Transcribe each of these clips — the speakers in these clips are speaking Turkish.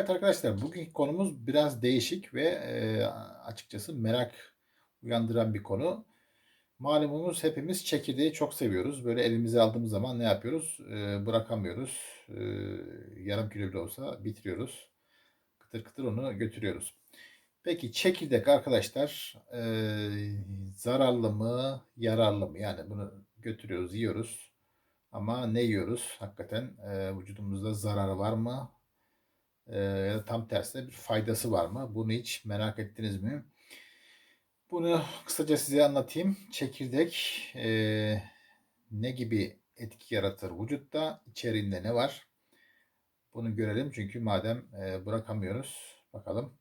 Evet arkadaşlar bugünkü konumuz biraz değişik ve e, açıkçası merak uyandıran bir konu. Malumunuz hepimiz çekirdeği çok seviyoruz. Böyle elimize aldığımız zaman ne yapıyoruz? E, bırakamıyoruz. E, yarım kilo bile olsa bitiriyoruz. Kıtır kıtır onu götürüyoruz. Peki çekirdek arkadaşlar e, zararlı mı, yararlı mı? Yani bunu götürüyoruz, yiyoruz. Ama ne yiyoruz? Hakikaten e, vücudumuzda zararı var mı? Ya da tam tersine bir faydası var mı? Bunu hiç merak ettiniz mi? Bunu kısaca size anlatayım. Çekirdek e, ne gibi etki yaratır vücutta? İçeriğinde ne var? Bunu görelim çünkü madem e, bırakamıyoruz. Bakalım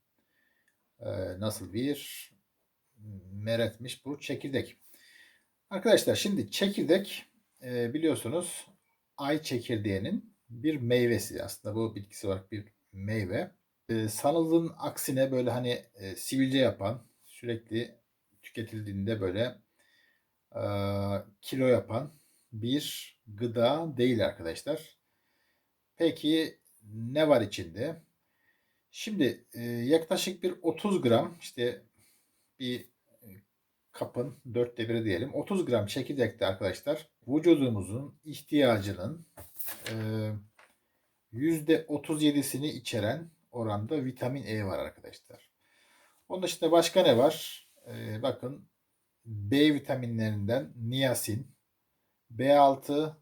e, nasıl bir meretmiş bu çekirdek. Arkadaşlar şimdi çekirdek e, biliyorsunuz ay çekirdeğinin bir meyvesi aslında bu bitkisi olarak bir meyve. E, sanıldığın aksine böyle hani e, sivilce yapan, sürekli tüketildiğinde böyle e, kilo yapan bir gıda değil arkadaşlar. Peki ne var içinde? Şimdi e, yaklaşık bir 30 gram işte bir e, kapın dörtte biri diyelim 30 gram çekirdekte arkadaşlar vücudumuzun ihtiyacının e, %37'sini içeren oranda vitamin E var arkadaşlar. Onun dışında başka ne var? Ee, bakın B vitaminlerinden niyasin, B6,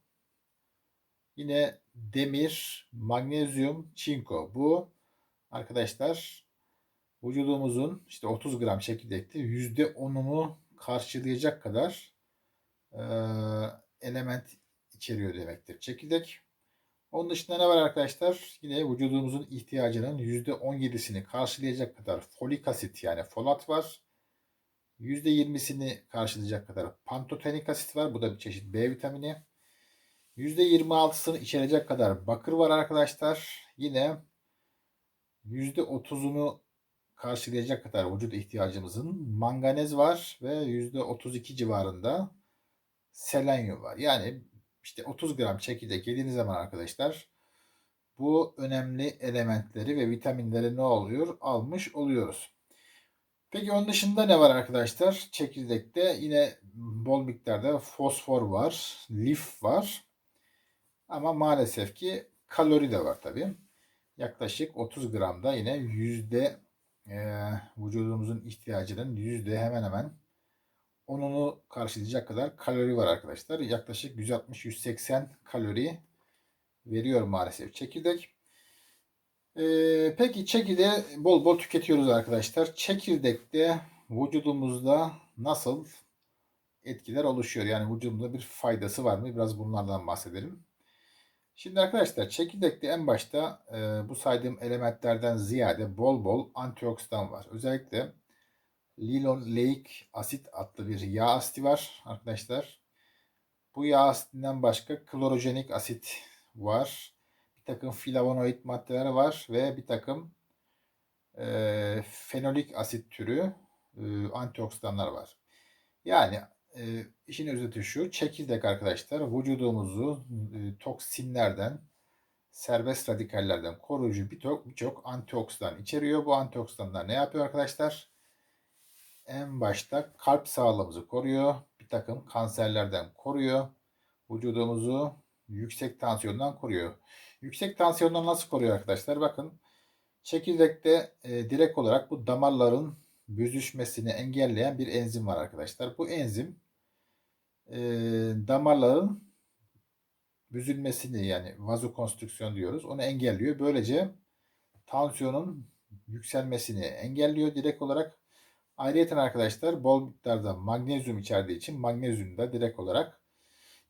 yine demir, magnezyum, çinko. Bu arkadaşlar vücudumuzun işte 30 gram çekirdekte %10'unu karşılayacak kadar e, element içeriyor demektir. Çekirdek onun dışında ne var arkadaşlar? Yine vücudumuzun ihtiyacının %17'sini karşılayacak kadar folik asit yani folat var. %20'sini karşılayacak kadar pantotenik asit var. Bu da bir çeşit B vitamini. %26'sını içerecek kadar bakır var arkadaşlar. Yine %30'unu karşılayacak kadar vücut ihtiyacımızın manganez var ve %32 civarında selenyum var. Yani işte 30 gram çekirdek yediğiniz zaman arkadaşlar bu önemli elementleri ve vitaminleri ne oluyor? Almış oluyoruz. Peki onun dışında ne var arkadaşlar? Çekirdekte yine bol miktarda fosfor var, lif var. Ama maalesef ki kalori de var tabi. Yaklaşık 30 gramda yine yüzde e, vücudumuzun ihtiyacının yüzde hemen hemen onunu karşılayacak kadar kalori var arkadaşlar. Yaklaşık 160-180 kalori veriyor maalesef çekirdek. Ee, peki çekirdeği bol bol tüketiyoruz arkadaşlar. Çekirdekte vücudumuzda nasıl etkiler oluşuyor? Yani vücudumuzda bir faydası var mı? Biraz bunlardan bahsedelim. Şimdi arkadaşlar çekirdekte en başta e, bu saydığım elementlerden ziyade bol bol antioksidan var. Özellikle linoleik asit adlı bir yağ asiti var arkadaşlar. Bu yağ asitinden başka klorojenik asit var. Bir takım flavonoid maddeler var ve bir takım e, fenolik asit türü e, antioksidanlar var. Yani e, işin özeti şu. Çekirdek arkadaşlar vücudumuzu e, toksinlerden, serbest radikallerden koruyucu birçok birçok antioksidan içeriyor. Bu antioksidanlar ne yapıyor arkadaşlar? En başta kalp sağlığımızı koruyor. Bir takım kanserlerden koruyor. Vücudumuzu yüksek tansiyondan koruyor. Yüksek tansiyondan nasıl koruyor arkadaşlar? Bakın çekirdekte e, direkt olarak bu damarların büzüşmesini engelleyen bir enzim var arkadaşlar. Bu enzim e, damarların büzülmesini yani vazokonstrüksiyon diyoruz. Onu engelliyor. Böylece tansiyonun yükselmesini engelliyor direkt olarak. Ayrıca arkadaşlar bol miktarda magnezyum içerdiği için magnezyum da direkt olarak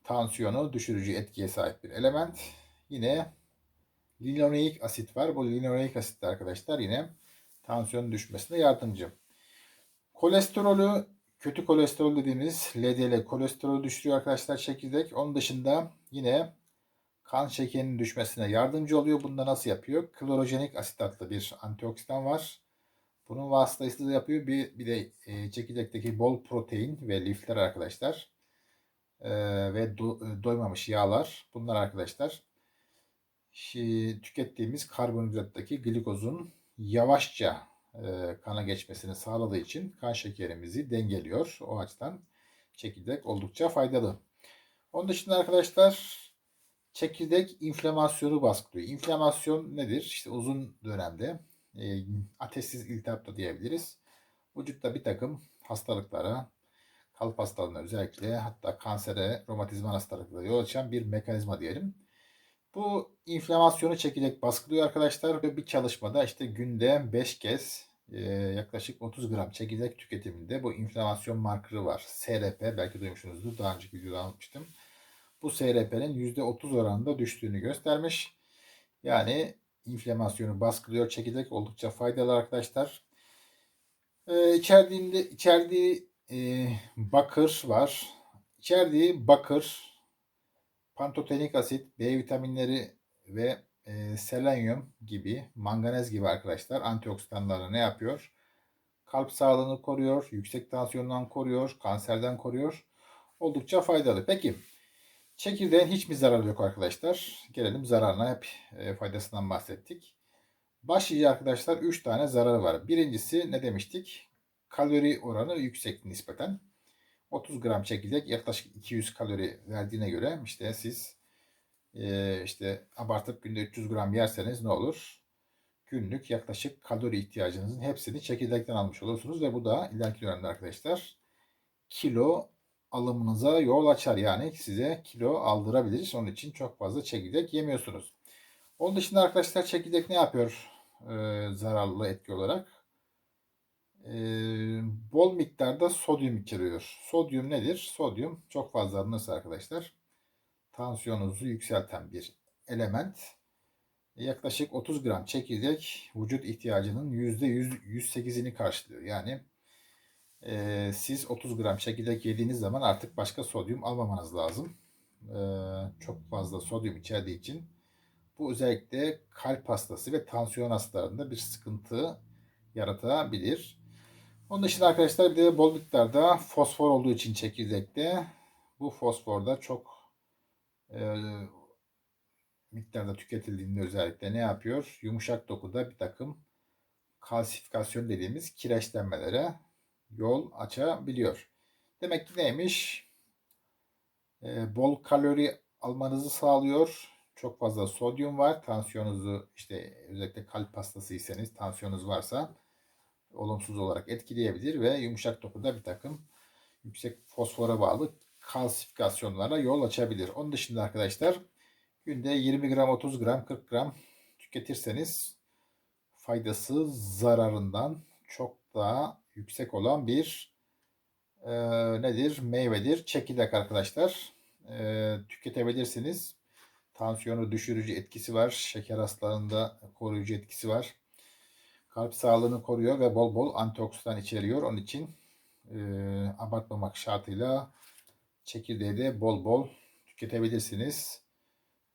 tansiyonu düşürücü etkiye sahip bir element. Yine linoleik asit var. Bu linoleik asit de arkadaşlar yine tansiyonun düşmesine yardımcı. Kolesterolü kötü kolesterol dediğimiz LDL kolesterolü düşürüyor arkadaşlar çekirdek. Onun dışında yine kan şekerinin düşmesine yardımcı oluyor. Bunda nasıl yapıyor? Klorojenik asit adlı bir antioksidan var. Bunun vasıtasıyla yapıyor. Bir, bir de e, çekirdekteki bol protein ve lifler arkadaşlar. E, ve do, e, doymamış yağlar. Bunlar arkadaşlar şi- tükettiğimiz karbonhidrattaki glikozun yavaşça e, kana geçmesini sağladığı için kan şekerimizi dengeliyor. O açıdan çekirdek oldukça faydalı. Onun dışında arkadaşlar çekirdek inflamasyonu baskılıyor. İnflamasyon nedir? İşte uzun dönemde e, ateşsiz iltihap da diyebiliriz. Vücutta bir takım hastalıklara, kalp hastalığına özellikle hatta kansere, romatizma hastalıklara yol açan bir mekanizma diyelim. Bu inflamasyonu çekirdek baskılıyor arkadaşlar bir çalışmada işte günde 5 kez e, yaklaşık 30 gram çekirdek tüketiminde bu inflamasyon markırı var. SRP belki duymuşsunuzdur. Daha önceki videoda anlatmıştım. Bu SRP'nin %30 oranında düştüğünü göstermiş. Yani inflamasyonu baskılıyor. Çekirdek oldukça faydalı arkadaşlar. Ee, içerdiğinde içerdiği e, bakır var. İçerdiği bakır, pantotenik asit, B vitaminleri ve e, selenyum gibi, manganez gibi arkadaşlar antioksidanları ne yapıyor? Kalp sağlığını koruyor, yüksek tansiyondan koruyor, kanserden koruyor. Oldukça faydalı. Peki çekirdeğin hiç mi zararı yok arkadaşlar? Gelelim zararına hep e, faydasından bahsettik. Başlıca arkadaşlar 3 tane zararı var. Birincisi ne demiştik? Kalori oranı yüksek nispeten. 30 gram çekirdek yaklaşık 200 kalori verdiğine göre işte siz e, işte abartıp günde 300 gram yerseniz ne olur? Günlük yaklaşık kalori ihtiyacınızın hepsini çekirdekten almış olursunuz ve bu da ileriki dönemde arkadaşlar kilo alımınıza yol açar. Yani size kilo aldırabilir. Onun için çok fazla çekirdek yemiyorsunuz. Onun dışında arkadaşlar çekirdek ne yapıyor e, zararlı etki olarak? E, bol miktarda sodyum içeriyor. Sodyum nedir? Sodyum çok fazla alınırsa arkadaşlar tansiyonunuzu yükselten bir element. Yaklaşık 30 gram çekirdek vücut ihtiyacının %100, %108'ini karşılıyor. Yani e, siz 30 gram çekirdek yediğiniz zaman artık başka sodyum almamanız lazım. E, çok fazla sodyum içerdiği için bu özellikle kalp hastası ve tansiyon hastalarında bir sıkıntı yaratabilir. Onun dışında arkadaşlar bir de bol miktarda fosfor olduğu için çekirdekte bu fosfor da çok e, miktarda tüketildiğinde özellikle ne yapıyor? Yumuşak dokuda bir takım kalsifikasyon dediğimiz kireçlenmelere yol açabiliyor. Demek ki neymiş? E, bol kalori almanızı sağlıyor. Çok fazla sodyum var. Tansiyonunuzu işte özellikle kalp hastasıysanız tansiyonunuz varsa olumsuz olarak etkileyebilir ve yumuşak dokuda bir takım yüksek fosfora bağlı kalsifikasyonlara yol açabilir. Onun dışında arkadaşlar günde 20 gram, 30 gram, 40 gram tüketirseniz faydası zararından çok daha yüksek olan bir e, nedir? Meyvedir. Çekirdek arkadaşlar. E, tüketebilirsiniz. Tansiyonu düşürücü etkisi var. Şeker hastalarında koruyucu etkisi var. Kalp sağlığını koruyor ve bol bol antioksidan içeriyor. Onun için e, abartmamak şartıyla çekirdeği de bol bol tüketebilirsiniz.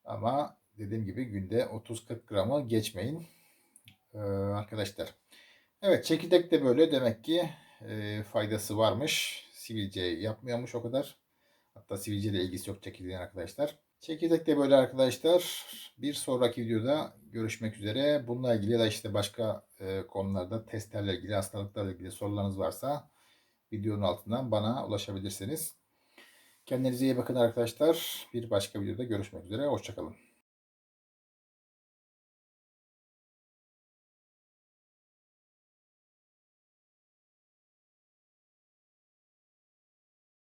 Ama dediğim gibi günde 30-40 gramı geçmeyin ee, arkadaşlar. Evet çekirdek de böyle demek ki e, faydası varmış. Sivilce yapmıyormuş o kadar. Hatta sivilce ile ilgisi yok çekirdeğin arkadaşlar. Çekirdek de böyle arkadaşlar. Bir sonraki videoda görüşmek üzere. Bununla ilgili ya da işte başka e, konularda testlerle ilgili hastalıklarla ilgili sorularınız varsa videonun altından bana ulaşabilirsiniz. Kendinize iyi bakın arkadaşlar. Bir başka videoda görüşmek üzere. Hoşçakalın.